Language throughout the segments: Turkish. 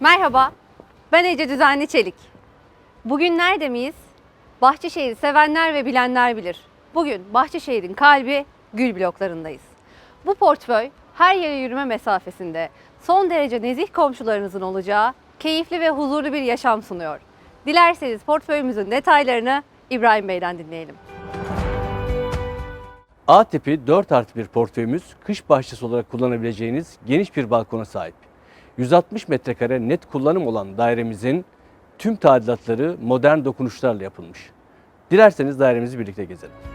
Merhaba, ben Ece Düzenli Çelik. Bugün nerede miyiz? Bahçeşehir'i sevenler ve bilenler bilir. Bugün Bahçeşehir'in kalbi gül bloklarındayız. Bu portföy her yere yürüme mesafesinde son derece nezih komşularınızın olacağı keyifli ve huzurlu bir yaşam sunuyor. Dilerseniz portföyümüzün detaylarını İbrahim Bey'den dinleyelim. A tipi 4 artı bir portföyümüz kış bahçesi olarak kullanabileceğiniz geniş bir balkona sahip. 160 metrekare net kullanım olan dairemizin tüm tadilatları modern dokunuşlarla yapılmış. Dilerseniz dairemizi birlikte gezelim.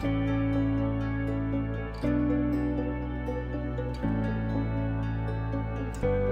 thank you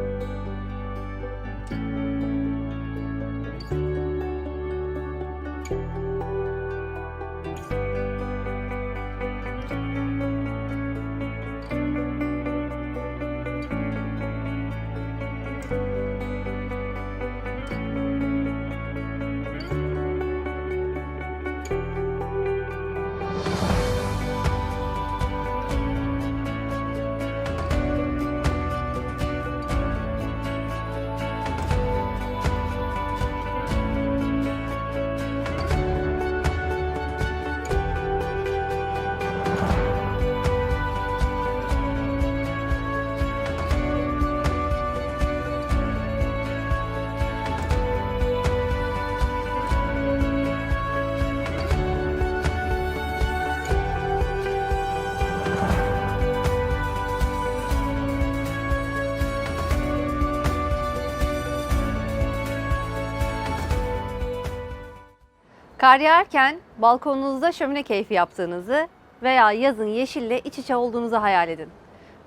Kar yağarken balkonunuzda şömine keyfi yaptığınızı veya yazın yeşille iç içe olduğunuzu hayal edin.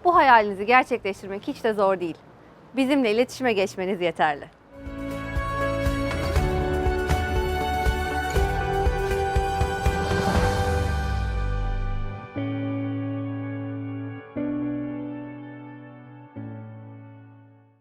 Bu hayalinizi gerçekleştirmek hiç de zor değil. Bizimle iletişime geçmeniz yeterli.